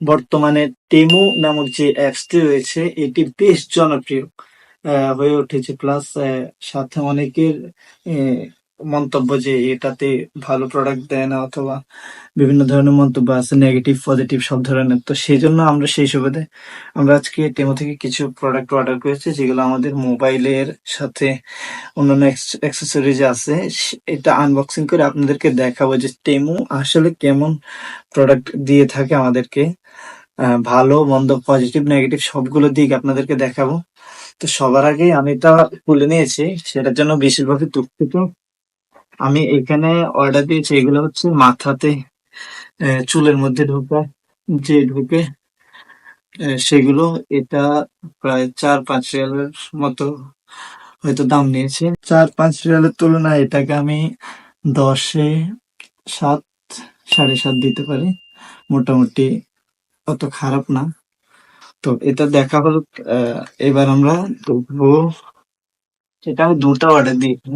বর্তমানে টেমু নামক যে অ্যাপসটি রয়েছে, এটি বেশ জনপ্রিয় হয়ে উঠেছে। প্লাস সাথে অনেকের মন্তব্য যে এটাতে ভালো প্রোডাক্ট দেয় না অথবা বিভিন্ন ধরনের মন্তব্য আছে নেগেটিভ পজিটিভ সব ধরনের। তো সেই জন্য আমরা সেই সুবাদে আমরা আজকে টেমো থেকে কিছু প্রোডাক্ট অর্ডার করেছি, যেগুলো আমাদের মোবাইলের সাথে অন্যান্য অ্যাক্সেসরিজ আছে। এটা আনবক্সিং করে আপনাদেরকে দেখাবো যে টেমো আসলে কেমন প্রোডাক্ট দিয়ে থাকে আমাদেরকে। ভালো, মন্দ পজিটিভ নেগেটিভ সবগুলো দিক আপনাদেরকে দেখাবো। তো সবার আগে আমি এটা খুলে নিয়েছি, সেটার জন্য বেশিরভাগই দুঃখিত। আমি এখানে অর্ডার দিয়েছি, এগুলো হচ্ছে মাথাতে চুলের মধ্যে ঢোকা, যে ঢুকে সেগুলো এটা প্রায় চার, পাঁচ রিয়ালের মতো হয়তো দাম নিয়েছে। চার, পাঁচ রিয়ালের তুলনায় এটাকে আমি দশে সাত, সাড়ে সাত দিতে পারি। মোটামুটি অত খারাপ না। তো এটা দেখা হলো এবার আমরা দেখব এটা আমি দুটো অর্ডার দিয়েছি।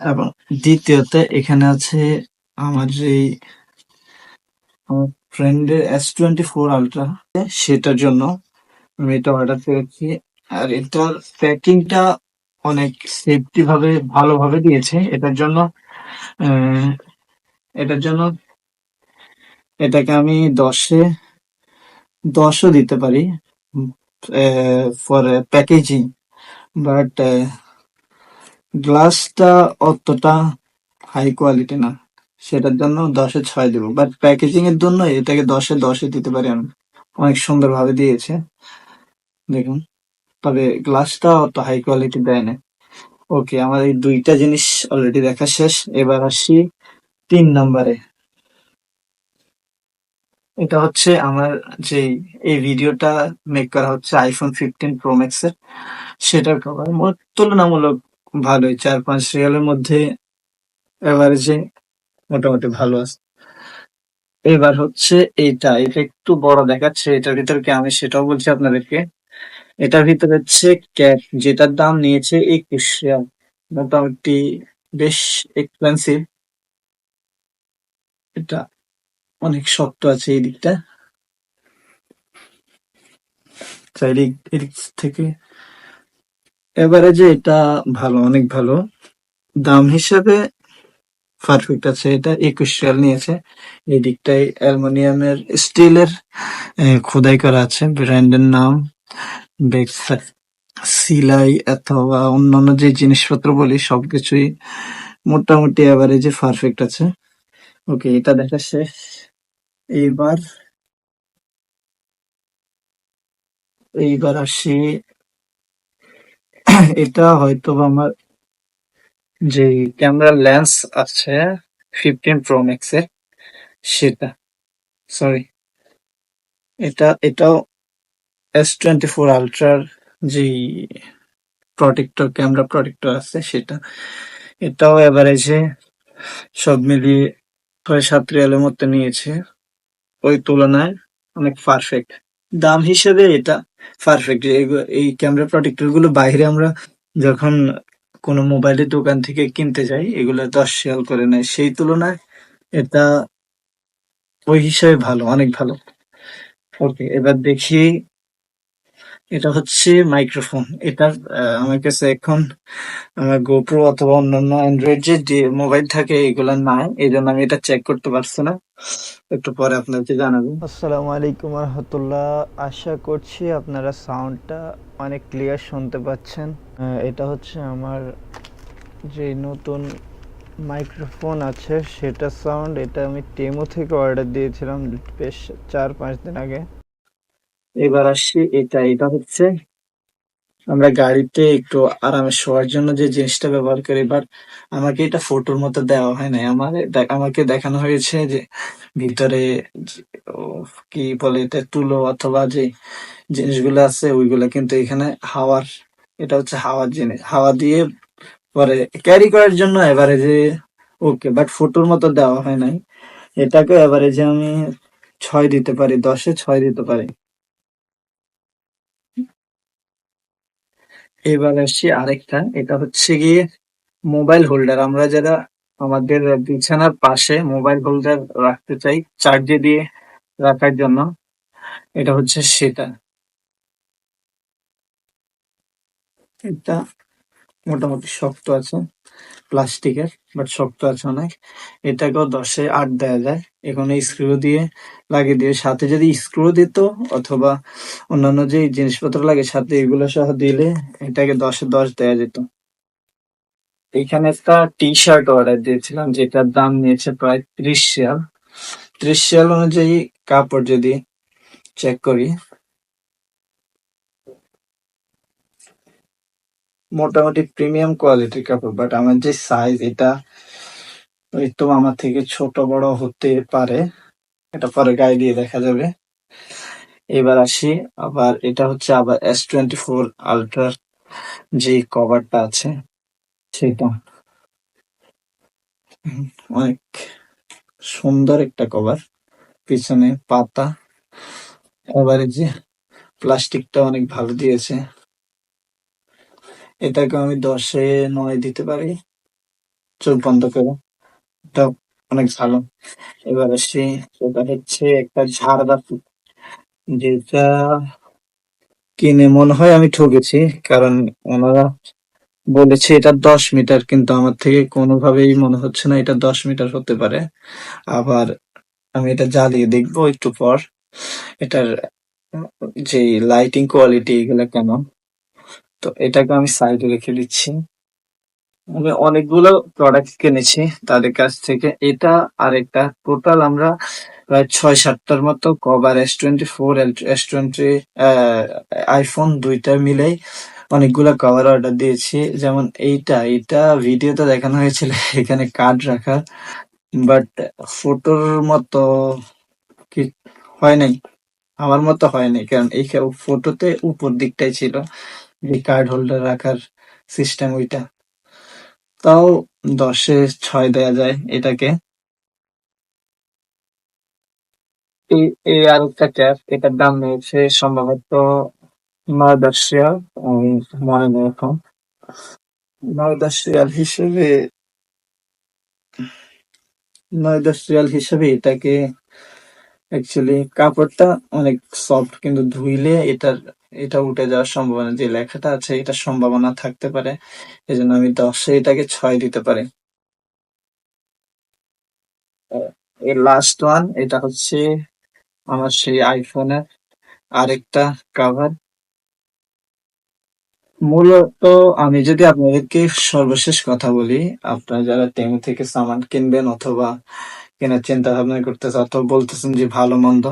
এবং দ্বিতীয়ত এখানে আছে আমার আমার ফ্রেন্ডের এস টোয়েন্টি ফোর আলট্রা সেটার জন্য আমি এটা অর্ডার করেছি। আর এটার প্যাকিংটা অনেক সেফটি ভাবে, ভালোভাবে দিয়েছে। এটার জন্য এটার জন্য এটাকে আমি দশে, দশও দিতে পারি ফর প্যাকেজিং বাট গ্লাসটা অতটা হাই কোয়ালিটি না। সেটার জন্য দশে ছয় দেবো বাট প্যাকেজিং এর জন্য এটাকে দশে দশে দিতে পারি আমি। অনেক সুন্দর ভাবে দিয়েছে। দেখুন, তবে গ্লাসটা অত হাই কোয়ালিটি দেয় না। ওকে আমার এই দুইটা জিনিস অলরেডি দেখা শেষ। এবার আসি তিন নম্বরে। এটা হচ্ছে আমার যে এই ভিডিওটা মেক করা হচ্ছে আইফোন ফিফটিন প্রো ম্যাক্স এর। সেটার কভার তুলনামূলক ভালোই, চার পাঁচ রিয়ালের মধ্যে এভারেজে মোটামুটি ভালো আছে। এবার হচ্ছে এইটা, এটা একটু বড় দেখাচ্ছে, এটার ভিতরে কি আমি সেটাও বলছি আপনাদেরকে? এটার ভিতরে হচ্ছে ক্যাপ যেটার দাম নিয়েছে একুশ রিয়াল। মোটামুটি বেশ এক্সপেন্সিভ এটা অনেক শক্ত আছে এই দিকটা। চাইলে এদিক থেকে এভারেজে এটা ভালো, অনেক ভালো। দাম হিসাবে পারফেক্ট আছে, এটা একুশ রিয়াল নিয়েছে। এই দিকটায় অ্যালুমিনিয়ামের স্টিলের খোদাই করা আছে, ব্র্যান্ডের নাম সিলাই অথবা অন্যান্য যে জিনিসপত্র বলি, সবকিছুই মোটামুটি অ্যাভারেজে পারফেক্ট আছে। ওকে এটা দেখা শেষ। এইবার এইবার আসি। এটা হয়তো আমার যে ক্যামেরা লেন্স আছে ফিফটিন প্রো ম্যাক্স এর, সেটা সরি এটা, এটাও এস টোয়েন্টি ফোর আলট্রার যে প্রটেক্টর ক্যামেরা প্রটেক্টর আছে, সেটা। এটাও এভারেজে সব মিলিয়ে ছয় সাত রিয়ালের মতো নিয়েছে। ওই তুলনায় অনেক পারফেক্ট দাম হিসেবে এটা পারফেক্ট এই ক্যামেরা প্রোটেক্টরগুলো বাইরে আমরা যখন কোনো মোবাইলের দোকান থেকে কিনতে যাই, এগুলো দশ শেয়াল করে নেয় সেই তুলনায় এটা ওই হিসাবে ভালো, অনেক ভালো। ওকে এবার দেখি এটা হচ্ছে মাইক্রোফোন। এটা আমার কাছে এখন আমার গোপ্রো অথবা অন্যান্য অ্যান্ড্রয়েড যে মোবাইল থাকে, এগুলো নাই। এই জন্য আমি এটা চেক করতে পারছি না। একটু পরে আপনাকে জানাব। আসসালামু আলাইকুম রহমতুল্লাহ। আশা করছি আপনারা সাউন্ডটা অনেক ক্লিয়ার শুনতে পাচ্ছেন। এটা হচ্ছে আমার যে নতুন মাইক্রোফোন আছে, সেটা সাউন্ড। এটা আমি টেমো থেকে অর্ডার দিয়েছিলাম বেশ চার পাঁচ দিন আগে। এবার আসছি এটা এটা হচ্ছে আমরা গাড়িতে একটু আরামে শোয়ার জন্য যে জিনিসটা ব্যবহার করি বাট আমাকে এটা ফটোর মতো দেওয়া হয় নাই। আমার আমাকে দেখানো হয়েছে যে ভিতরে কি বলে এটা, তুলো অথবা যে জিনিসগুলো আছে, ওইগুলো কিন্তু এখানে হাওয়ার, এটা হচ্ছে হাওয়ার জিনিস, হাওয়া দিয়ে পরে ক্যারি করার জন্য এভারেজে ওকে বাট ফটোর মতো দেওয়া হয় নাই। এটাকে এভারেজে আমি ছয় দিতে পারি, দশে ছয় দিতে পারি। এবার আসছি আরেকটা। এটা হচ্ছে গিয়ে মোবাইল হোল্ডার আমরা যারা আমাদের বিছানার পাশে মোবাইল হোল্ডার রাখতে চাই চার্জে দিয়ে রাখার জন্য, এটা হচ্ছে সেটা। এটা মোটামুটি শক্ত আছে। প্লাস্টিকের বাট শক্ত আছে অনেক। এটাকেও দশে আট দেওয়া যায়। এখানে স্ক্রু দিয়ে লাগিয়ে দিয়ে সাথে যদি স্ক্রু দিত অথবা অন্যান্য যে জিনিসপত্র লাগে, সাথে এগুলো সহ দিলে এটাকে দশে দশ দেওয়া যেত। এখানে একটা টি শার্ট অর্ডার দিয়েছিলাম, যেটার দাম নিয়েছে প্রায় ত্রিশ রিয়াল। ত্রিশ রিয়াল অনুযায়ী কাপড় যদি চেক করি মোটামুটি প্রিমিয়াম কোয়ালিটির কাপড় বাট আমার যে সাইজ এটা ওই তো আমার থেকে ছোট বড় হতে পারে, এটা পরে গায়ে দিয়ে দেখা যাবে। এবার আসি, আবার এটা হচ্ছে আবার এস টোয়েন্টি ফোর আলট্রার যে কভারটা আছে, সেটা। অনেক সুন্দর একটা কভার পিছনে পাতা। এবারে যে প্লাস্টিকটা অনেক ভালো দিয়েছে। এটাকে আমি দশে নয় দিতে পারি। চোখ বন্ধ করে। অনেক ভালো। এবার আসি সেটা হচ্ছে একটা ঝাড়দা ফুল যেটা কিনে মনে হয় আমি ঠকেছি কারণ ওনারা বলেছে এটা দশ মিটার, কিন্তু আমার থেকে কোনোভাবেই মনে হচ্ছে না এটা দশ মিটার হতে পারে। আবার আমি এটা জ্বালিয়ে দেখব একটু পর। এটার যে লাইটিং কোয়ালিটি এগুলো কেমন? তো এটাকে আমি সাইডে রেখে দিচ্ছি। আমি অনেকগুলো প্রোডাক্ট কিনেছি তাদের কাছ থেকে। এটা আর একটা টোটাল আমরা প্রায় ছয় সাতটার মতো cover S twenty four S twenty iPhone দুইটা মিলেই অনেকগুলো কভার অর্ডার দিয়েছি। যেমন এইটা এইটা ভিডিওতে দেখানো হয়েছিল, এখানে কার্ড রাখার বাট ফটোর মতো কি হয় নাই? আমার মতো হয় নাই, কারণ এই ফটোতে উপর দিকটাই ছিল। যে কার্ড হোল্ডার রাখার সিস্টেম ওইটা। তাও দশে ছয় দেয়া যায় এটাকে। এই আর একটা ক্যাপ এটার দাম নিয়েছে সম্ভবত নয় দশ রিয়াল মনে নেই এখন। নয় দশ হিসেবে নয় দশ হিসেবে এটাকে অ্যাকচুয়ালি কাপড়টা অনেক সফট কিন্তু ধুইলে এটার এটা উঠে যাওয়ার সম্ভাবনা, যে লেখাটা আছে এটা সম্ভাবনা থাকতে পারে। এজন্য আমি দশে এটাকে ছয় দিতে পারি। এই লাস্ট ওয়ান এটা হচ্ছে আমার সেই আইফোনের আরেকটা কাভার মূলত আমি যদি আপনাদেরকে সর্বশেষ কথা বলি, আপনারা যারা টেমু থেকে সামান কিনবেন অথবা কেনার চিন্তা ভাবনা করতেছে অথবা বলতেছেন যে ভালো মন্দ?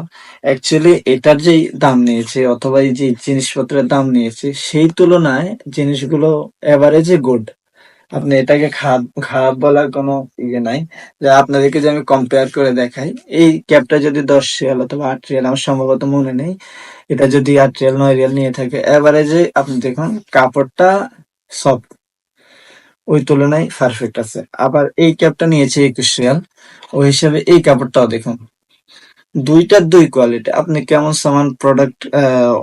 অ্যাকচুয়ালি এটার যেই দাম নিয়েছে অথবা এই যে জিনিসপত্রের দাম নিয়েছে, সেই তুলনায় জিনিসগুলো এভারেজে গুড আপনি এটাকে খারাপ খারাপ বলার কোনো ইয়ে নাই। যে আপনাদেরকে যে আমি কম্পেয়ার করে দেখাই, এই ক্যাবটা যদি দশ রিয়াল অথবা আট রিয়াল আমার সম্ভবত মনে নেই। এটা যদি আট রিয়াল নয় রিয়াল নিয়ে থাকে এভারেজে আপনি দেখুন, কাপড়টা সফট ওই তুলনায় পারফেক্ট আছে। আবার এই ক্যাবটা নিয়েছে একুশ রিয়াল, ওই হিসাবে এই কাপড়টাও দেখুন। দুইটার দুই কোয়ালিটি আপনি কেমন সামান প্রোডাক্ট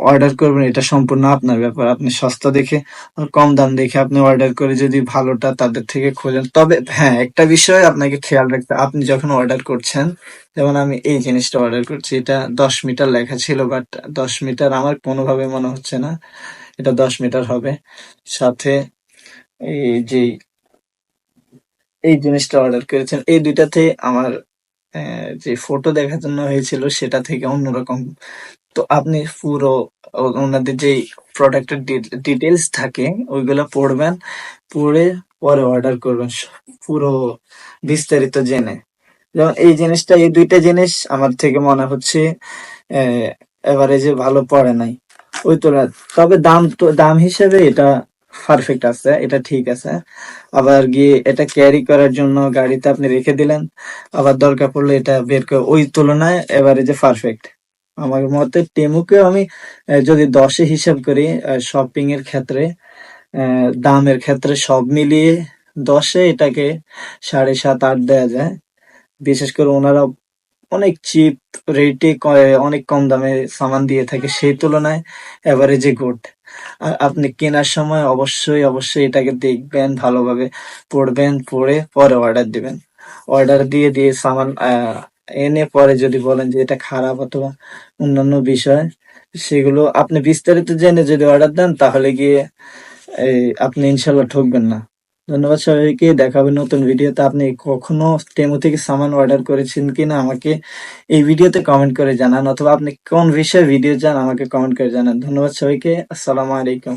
অর্ডার করবেন এটা সম্পূর্ণ আপনার ব্যাপার। আপনি সস্তা দেখে কম দাম দেখে আপনি অর্ডার করে যদি ভালোটা তাদের থেকে খোঁজেন। তবে হ্যাঁ একটা বিষয় আপনাকে খেয়াল রাখতে আপনি যখন অর্ডার করছেন, যেমন আমি এই জিনিসটা অর্ডার করছি, এটা দশ মিটার লেখা ছিল বাট দশ মিটার আমার কোনোভাবে মনে হচ্ছে না, এটা দশ মিটার হবে। সাথে যে এই জিনিসটা অর্ডার করেছেন, এই দুইটাতে আমার যে ফটো দেখার জন্য হয়েছিল সেটা থেকে অন্যরকম। তো আপনি পুরো ওনাদের যে প্রোডাক্টের ডিটেলস থাকে, ওইগুলো পড়বেন, পড়ে পরে অর্ডার করবেন পুরো বিস্তারিত জেনে। যেমন এই জিনিসটা, এই দুইটা জিনিস আমার থেকে মনে হচ্ছে এভারেজে ভালো পড়ে নাই। ওই তো তবে দাম তো, দাম হিসেবে এটা পারফেক্ট আছে, এটা ঠিক আছে। আবার গিয়ে এটা ক্যারি করার জন্য গাড়িতে আপনি রেখে দিলেন, আবার দরকার পড়লে এটা বের করে ওই তুলনায় এভারেজে পারফেক্ট আমার মতে টেমুকে আমি যদি দশে হিসাব করি শপিং এর ক্ষেত্রে দামের ক্ষেত্রে সব মিলিয়ে দশে এটাকে সাড়ে সাত, আট দেওয়া যায়। বিশেষ করে ওনারা অনেক চিপ রেটে অনেক কম দামে সামান দিয়ে থাকে সেই তুলনায় এভারেজে গুড আপনি কেনার সময় অবশ্যই অবশ্যই এটাকে দেখবেন, ভালোভাবে পড়বেন, পড়ে পরে অর্ডার দিবেন। অর্ডার দিয়ে দিয়ে সামান এনে পরে যদি বলেন যে এটা খারাপ অথবা অন্যান্য বিষয়, সেগুলো আপনি বিস্তারিত জেনে যদি অর্ডার দেন, তাহলে গিয়ে, এই, আপনি ইনশাল্লাহ ঠকবেন না। ধন্যবাদ সবাইকে, দেখাবে নতুন ভিডিওতে। আপনি কখনো টেমো থেকে সামান অর্ডার করেছেন কিনা আমাকে এই ভিডিওতে কমেন্ট করে জানান, অথবা আপনি কোন বিষয়ে ভিডিও চান আমাকে কমেন্ট করে জানান। ধন্যবাদ সবাইকে, আসসালামু আলাইকুম।